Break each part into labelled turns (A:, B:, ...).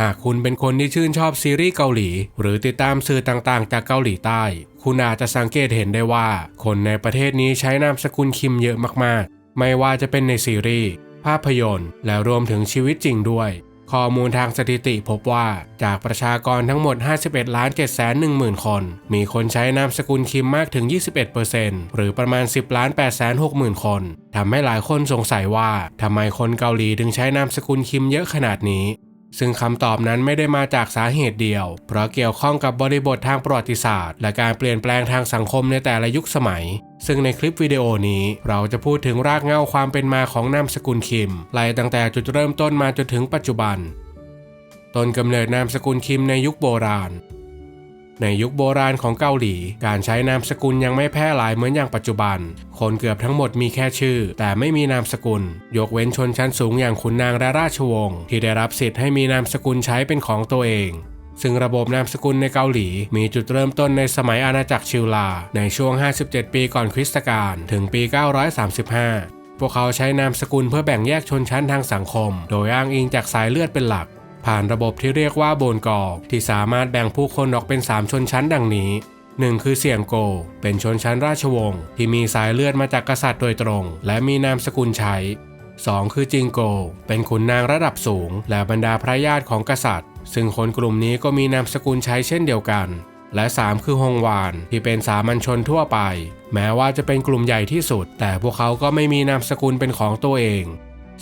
A: หากคุณเป็นคนที่ชื่นชอบซีรีส์เกาหลี หรือติดตามสื่อต่างๆ จากเกาหลีใต้ คุณอาจจะสังเกตเห็นได้ว่า คนในประเทศนี้ใช้นามสกุลคิมเยอะมากๆ ไม่ว่าจะเป็นในซีรีส์ภาพยนตร์ และรวมถึงชีวิตจริงด้วย ข้อมูลทางสถิติพบว่าจากประชากรทั้งหมด 51ล้าน7 1 0 0 0 0คน มีคนใช้นามสกุลคิมมากถึง 21%หรือประมาณ 10ล้าน8 6 0 0 0 0 คนทำให้หลายคนสงสัยว่าทำไมคนเกาหลีถึงใช้นามสกุลคิมเยอะขนาดนี้ ซึ่งคำตอบนั้นไม่ได้มาจากสาเหตุเดียว เพราะเกี่ยวข้องกับบริบททางประวัติศาสตร์ และการเปลี่ยนแปลงทางสังคมในแต่ละยุคสมัย ซึ่งในคลิปวิดีโอนี้ เราจะพูดถึงรากเหง้าความเป็นมาของนามสกุลคิมไล่ตั้งแต่จุดเริ่มต้นมาจนถึงปัจจุบัน ต้นกำเนิดนามสกุลคิมในยุคโบราณ ในยุคโบราณของเกาหลี การใช้นามสกุลยังไม่แพร่หลายเหมือนอย่างปัจจุบัน คนเกือบทั้งหมดมีแค่ชื่อ แต่ไม่มีนามสกุล ยกเว้นชนชั้นสูงอย่างขุนนางและราชวงศ์ที่ได้รับสิทธิ์ให้มีนามสกุลใช้เป็นของตัวเองซึ่งระบบนามสกุลในเกาหลี มีจุดเริ่มต้นในสมัยอาณาจักรชิวลา ในช่วง 57 ปีก่อนคริสตกาลถึงปี 935 พวกเขาใช้นามสกุลเพื่อแบ่งแยกชนชั้นทางสังคม โดยอ้างอิงจากสายเลือดเป็นหลัก ผ่านระบบที่เรียกว่าโบนกอที่สามารถแบ่งผู้คนออกเป็น 3 ชนชั้นดังนี้1คือเสี่ยงโก เป็นชนชั้นราชวงศ์ที่มีสายเลือดมาจากกษัตริย์โดยตรง และมีนามสกุลใช้ 2 คือจิงโก เป็นขุนนางระดับสูง และบรรดาพระญาติของกษัตริย์ ซึ่งคนกลุ่มนี้ก็มีนามสกุลใช้เช่นเดียวกัน และ 3 คือฮงวาน ที่เป็นสามัญชนทั่วไป แม้ว่าจะเป็นกลุ่มใหญ่ที่สุด แต่พวกเขาก็ไม่มีนามสกุลเป็นของตัวเอง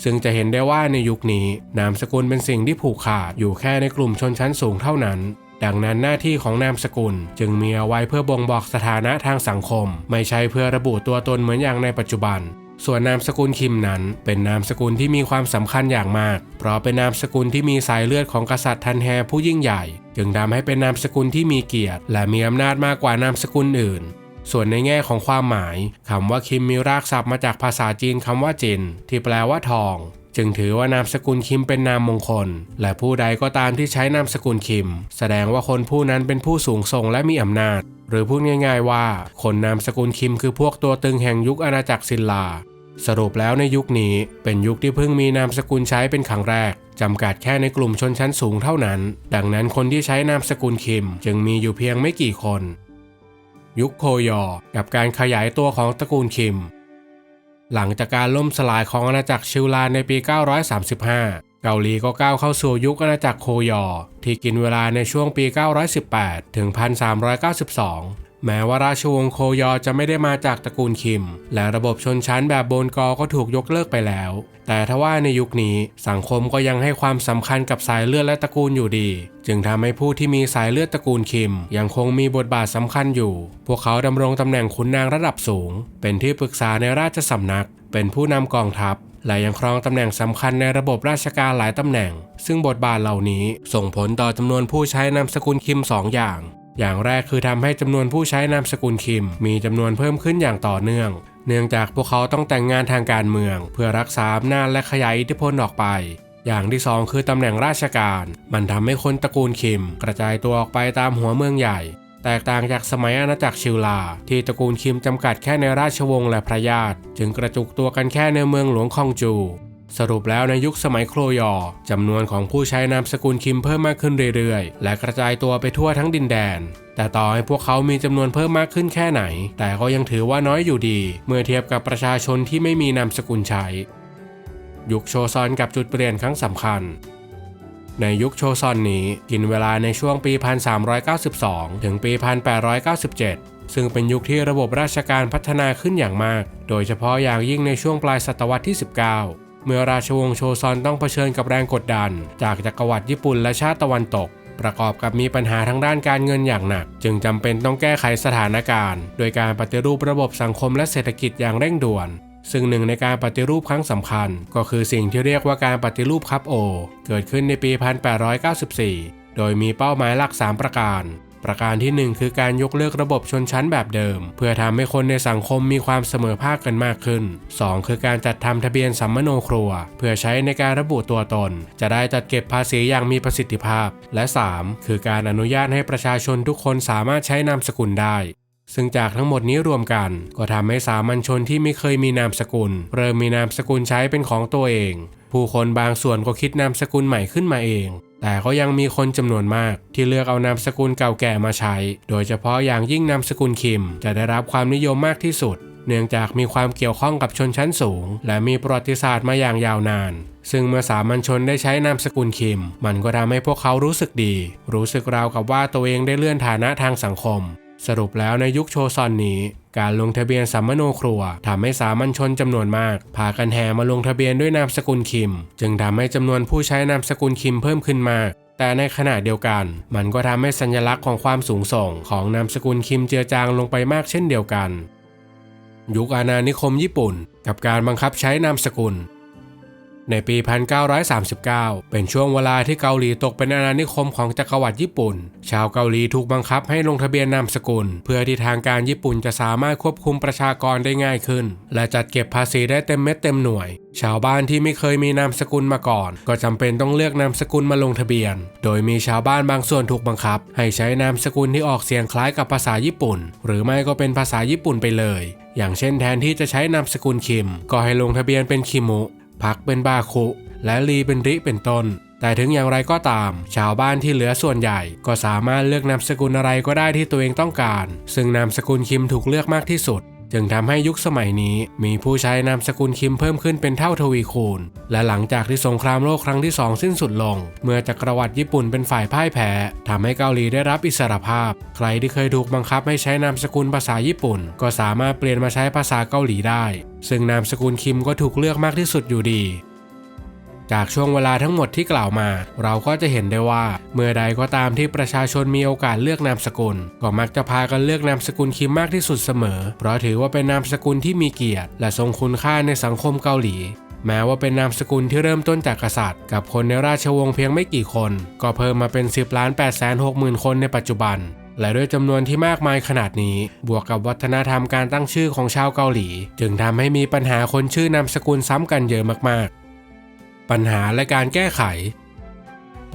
A: ซึ่งจะเห็นได้ว่าในยุคนี้นามสกุลเป็นสิ่งที่ผูกขาดอยู่แค่ในกลุ่มชนชั้นสูงเท่านั้น ดังนั้นหน้าที่ของนามสกุลจึงมีเอาไว้เพื่อบ่งบอกสถานะทางสังคม ไม่ใช่เพื่อระบุตัวตนเหมือนอย่างในปัจจุบัน ส่วนนามสกุลคิมนั้น เป็นนามสกุลที่มีความสำคัญอย่างมาก เพราะเป็นนามสกุลที่มีสายเลือดของกษัตริย์ทันแฮผู้ยิ่งใหญ่ จึงทำให้เป็นนามสกุลที่มีเกียรติ และมีอำนาจมากกว่านามสกุลอื่น ส่วนในแง่ของความหมายคำว่าคิมมีรากศัพท์มาจากภาษาจีนคำว่าจิน ที่แปลว่าทอง จึงถือว่านามสกุลคิมเป็นนามมงคล และผู้ใดก็ตามที่ใช้นามสกุลคิม แสดงว่าคนผู้นั้นเป็นผู้สูงส่งและมีอำนาจ หรือพูดง่ายๆว่า คนนามสกุลคิมคือพวกตัวตึงแห่งยุคอาณาจักรซินลาสรุปแล้วในยุคนี้เป็นยุคที่เพิ่งมีนามสกุลใช้เป็นครั้งแรกจำกัดแค่ในกลุ่มชนชั้นสูงเท่านั้น ดังนั้นคนที่ใช้นามสกุลคิม จึงมีอยู่เพียงไม่กี่คน ยุคโคยอ กับการขยายตัวของตระกูลคิม หลังจากการล่มสลายของอาณาจักรชิวลานในปี 935 เกาหลีก็ก้าวเข้าสู่ยุคอาณาจักรโคยอ ที่กินเวลาในช่วงปี 918 ถึง 1392 แม้ว่าราชวงศ์โคยอจะไม่ได้มาจากตระกูลคิม และระบบชนชั้นแบบโบนกอก็ถูกยกเลิกไปแล้ว แต่ทว่าในยุคนี้สังคมก็ยังให้ความสำคัญกับสายเลือดและตระกูลอยู่ดี จึงทำให้ผู้ที่มีสายเลือดตระกูลคิม ยังคงมีบทบาทสำคัญอยู่ พวกเขาดำรงตำแหน่งขุนนางระดับสูง เป็นที่ปรึกษาในราชสำนัก เป็นผู้นำกองทัพและยังครองตำแหน่งสำคัญในระบบราชการหลายตำแหน่ง ซึ่งบทบาทเหล่านี้ส่งผลต่อจำนวนผู้ใช้นามสกุลคิมสองอย่าง อย่างแรกคือทำให้จำนวนผู้ใช้นามสกุลคิม มีจำนวนเพิ่มขึ้นอย่างต่อเนื่อง เนื่องจากพวกเขาต้องแต่งงานทางการเมือง เพื่อรักษาอำนาจและขยายอิทธิพลออกไป อย่างที่สองคือตำแหน่งราชการ มันทำให้คนตระกูลคิม กระจายตัวออกไปตามหัวเมืองใหญ่ แตกต่างจากสมัยอาณาจักรชิวลา ที่ตระกูลคิมจำกัดแค่ในราชวงศ์และพระญาติ จึงกระจุกตัวกันแค่ในเมืองหลวงคองจู สรุปแล้วในยุคสมัยโครยอจำนวนของผู้ใช้นามสกุลคิมเพิ่มมากขึ้นเรื่อยๆ และกระจายตัวไปทั่วทั้งดินแดน แต่ต่อให้พวกเขามีจำนวนเพิ่มมากขึ้นแค่ไหน แต่ก็ยังถือว่าน้อยอยู่ดี เมื่อเทียบกับประชาชนที่ไม่มีนามสกุลใช้ ยุคโชซอนกับจุดเปลี่ยนครั้งสำคัญในยุคโชซอนนี้กินเวลาในช่วงปี 1392 ถึงปี 1897 ซึ่งเป็นยุคที่ระบบราชการพัฒนาขึ้นอย่างมาก โดยเฉพาะอย่างยิ่งในช่วงปลายศตวรรษที่ 19 เมื่อราชวงศ์โชซอนต้องเผชิญกับแรงกดดัน จากจักรวรรดิญี่ปุ่นและชาติตะวันตก ประกอบกับมีปัญหาทางด้านการเงินอย่างหนัก จึงจำเป็นต้องแก้ไขสถานการณ์ โดยการปฏิรูประบบสังคมและเศรษฐกิจอย่างเร่งด่วนซึ่งหนึ่งในการปฏิรูปครั้งสำคัญ ก็คือสิ่งที่เรียกว่าการปฏิรูปคับโอ เกิดขึ้นในปี 1894 โดยมีเป้าหมายหลัก 3 ประการ ประการที่ 1 คือการยกเลิกระบบชนชั้นแบบเดิม เพื่อทำให้คนในสังคมมีความเสมอภาคกันมากขึ้น 2 คือการจัดทำทะเบียนสัมมโนครัว เพื่อใช้ในการระบุตัวตน จะได้จัดเก็บภาษีอย่างมีประสิทธิภาพ และ 3 คือการอนุญาตให้ประชาชนทุกคนสามารถใช้นามสกุลได้ซึ่งจากทั้งหมดนี้รวมกัน ก็ทำให้สามัญชนที่ไม่เคยมีนามสกุล เริ่มมีนามสกุลใช้เป็นของตัวเอง ผู้คนบางส่วนก็คิดนามสกุลใหม่ขึ้นมาเอง แต่ก็ยังมีคนจำนวนมาก ที่เลือกเอานามสกุลเก่าแก่มาใช้ โดยเฉพาะอย่างยิ่งนามสกุลคิม จะได้รับความนิยมมากที่สุด เนื่องจากมีความเกี่ยวข้องกับชนชั้นสูง และมีประวัติศาสตร์มาอย่างยาวนาน ซึ่งเมื่อสามัญชนได้ใช้นามสกุลคิม มันก็ทำให้พวกเขารู้สึกดี รู้สึกราวกับว่าตัวเองได้เลื่อนฐานะทางสังคม สรุปแล้วในยุคโชซอนนี้ การลงทะเบียนสัมมโนครัวทำให้สามัญชนจำนวนมาก พากันแห่มาลงทะเบียนด้วยนามสกุลคิม จึงทำให้จำนวนผู้ใช้นามสกุลคิมเพิ่มขึ้นมากแต่ในขณะเดียวกัน มันก็ทำให้สัญลักษณ์ของความสูงส่ง ของนามสกุลคิมเจือจางลงไปมากเช่นเดียวกัน ยุคอาณานิคมญี่ปุ่น กับการบังคับใช้นามสกุล ในปี 1939 เป็นช่วงเวลาที่เกาหลีตกเป็นอาณานิคมของจักรวรรดิญี่ปุ่น ชาวเกาหลีถูกบังคับให้ลงทะเบียนนามสกุล เพื่อที่ทางการญี่ปุ่นจะสามารถควบคุมประชากรได้ง่ายขึ้น และจัดเก็บภาษีได้เต็มเม็ดเต็มหน่วย ชาวบ้านที่ไม่เคยมีนามสกุลมาก่อน ก็จำเป็นต้องเลือกนามสกุลมาลงทะเบียน โดยมีชาวบ้านบางส่วนถูกบังคับ ให้ใช้นามสกุลที่ออกเสียงคล้ายกับภาษาญี่ปุ่น หรือไม่ก็เป็นภาษาญี่ปุ่นไปเลย อย่างเช่นแทนที่จะใช้นามสกุลคิม ก็ให้ลงทะเบียนเป็นคิมุ พักเป็นบาคุ และลีเป็นริเป็นต้น แต่ถึงอย่างไรก็ตาม ชาวบ้านที่เหลือส่วนใหญ่ ก็สามารถเลือกนามสกุลอะไรก็ได้ที่ตัวเองต้องการ ซึ่งนามสกุลคิมถูกเลือกมากที่สุด จึงทำให้ยุคสมัยนี้มีผู้ใช้นามสกุลคิมเพิ่มขึ้นเป็นเท่าทวีคูณ และหลังจากที่สงครามโลกครั้งที่สองสิ้นสุดลง เมื่อจักรวรรดิญี่ปุ่นเป็นฝ่ายพ่ายแพ้ทำให้เกาหลีได้รับอิสรภาพ ใครที่เคยถูกบังคับให้ใช้นามสกุลภาษาญี่ปุ่น ก็สามารถเปลี่ยนมาใช้ภาษาเกาหลีได้ ซึ่งนามสกุลคิมก็ถูกเลือกมากที่สุดอยู่ดี จากช่วงเวลาทั้งหมดที่กล่าวมา เราก็จะเห็นได้ว่า เมื่อใดก็ตามที่ประชาชนมีโอกาสเลือกนามสกุล ก็มักจะพากันเลือกนามสกุลคิมมากที่สุดเสมอ เพราะถือว่าเป็นนามสกุลที่มีเกียรติ และทรงคุณค่าในสังคมเกาหลี แม้ว่าเป็นนามสกุลที่เริ่มต้นจากกษัตริย์ กับคนในราชวงศ์เพียงไม่กี่คน ก็เพิ่มมาเป็น 10ล้าน8แสน6หมื่นคนในปัจจุบันและด้วยจำนวนที่มากมายขนาดนี้ บวกกับวัฒนธรรมการตั้งชื่อของชาวเกาหลี จึงทำให้มีปัญหาคนชื่อนามสกุลซ้ำกันเยอะมาก ปัญหาและการแก้ไข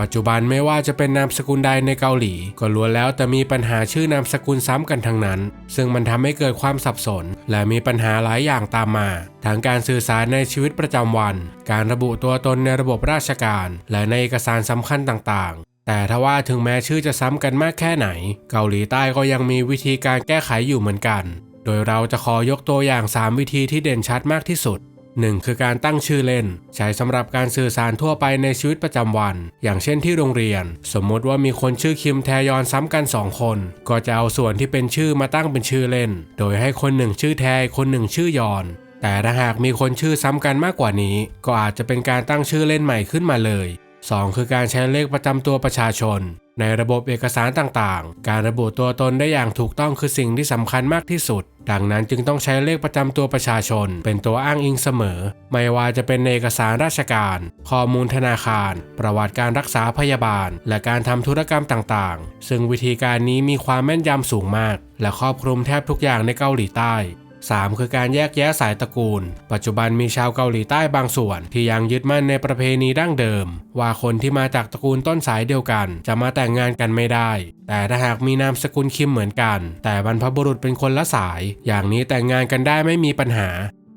A: ปัจจุบันไม่ว่าจะเป็นนามสกุลใดในเกาหลี ก็ล้วนแล้วแต่มีปัญหาชื่อนามสกุลซ้ำกันทั้งนั้น ซึ่งมันทำให้เกิดความสับสน และมีปัญหาหลายอย่างตามมาทั้งการสื่อสารในชีวิตประจำวัน การระบุตัวตนในระบบราชการ และในเอกสารสำคัญต่างๆแต่ถ้าว่าถึงแม้ชื่อจะซ้ำกันมากแค่ไหน เกาหลีใต้ก็ยังมีวิธีการแก้ไขอยู่เหมือนกัน โดยเราจะขอยกตัวอย่าง 3 วิธีที่เด่นชัดมากที่สุด 1. คือการตั้งชื่อเล่น ใช้สำหรับการสื่อสารทั่วไปในชีวิตประจำวัน อย่างเช่นที่โรงเรียน สมมติว่ามีคนชื่อคิมแทยอนซ้ำกัน 2 คน ก็จะเอาส่วนที่เป็นชื่อมาตั้งเป็นชื่อเล่น โดยให้คนหนึ่งชื่อแทคนหนึ่งชื่อยอน แต่ถ้าหากมีคนชื่อซ้ำกันมากกว่านี้ ก็อาจจะเป็นการตั้งชื่อเล่นใหม่ขึ้นมาเลย 2. คือการใช้เลขประจำตัวประชาชน ในระบบเอกสารต่างๆ การระบุตัวตนได้อย่างถูกต้องคือสิ่งที่สำคัญมากที่สุด ดังนั้นจึงต้องใช้เลขประจำตัวประชาชน เป็นตัวอ้างอิงเสมอ ไม่ว่าจะเป็นเอกสารราชการ ข้อมูลธนาคาร ประวัติการรักษาพยาบาล และการทำธุรกรรมต่างๆ ซึ่งวิธีการนี้มีความแม่นยำสูงมาก และครอบคลุมแทบทุกอย่างในเกาหลีใต้ 3. คือการแยกแยะสายตระกูล ปัจจุบันมีชาวเกาหลีใต้บางส่วน ที่ยังยึดมั่นในประเพณีดั้งเดิม ว่าคนที่มาจากตระกูลต้นสายเดียวกัน จะมาแต่งงานกันไม่ได้ แต่ถ้าหากมีนามสกุลคิมเหมือนกัน แต่บรรพบุรุษเป็นคนละสาย อย่างนี้แต่งงานกันได้ไม่มีปัญหา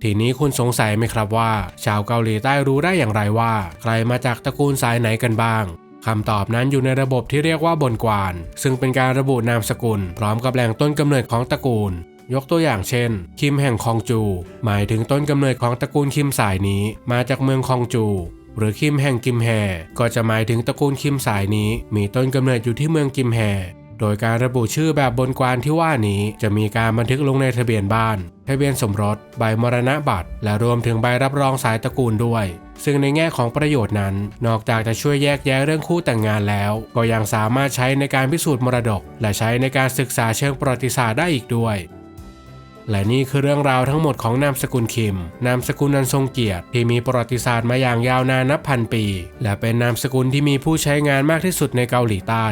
A: ทีนี้คุณสงสัยไหมครับว่า ชาวเกาหลีใต้รู้ได้อย่างไรว่า ใครมาจากตระกูลสายไหนกันบ้างคำตอบนั้นอยู่ในระบบที่เรียกว่าบนกวาน ซึ่งเป็นการระบุนามสกุล พร้อมกับแหล่งต้นกำเนิดของตระกูล ยกตัวอย่างเช่น คิมแห่งคองจู หมายถึงต้นกำเนิดของตระกูลคิมสายนี้มาจากเมืองคองจู หรือคิมแห่งกิมแฮก็จะหมายถึงตระกูลคิมสายนี้ มีต้นกำเนิดอยู่ที่เมืองกิมแฮโดยการระบุชื่อแบบบนกวานที่ว่านี้จะมีการบันทึกลงในทะเบียนบ้าน ทะเบียนสมรส ใบมรณะบัตร และรวมถึงใบรับรองสายตระกูลด้วย ซึ่งในแง่ของประโยชน์นั้น นอกจากจะช่วยแยกแยะเรื่องคู่แต่งงานแล้ว ก็ยังสามารถใช้ในการพิสูจน์มรดก และใช้ในการศึกษาเชิงประวัติศาสตร์ได้อีกด้วย และนี่คือเรื่องราวทั้งหมดของนามสกุลคิม นามสกุลนันทรงเกียรติที่มีประวัติศาสตร์มาอย่างยาวนานนับพันปี และเป็นนามสกุลที่มีผู้ใช้งานมากที่สุดในเกาหลีใต้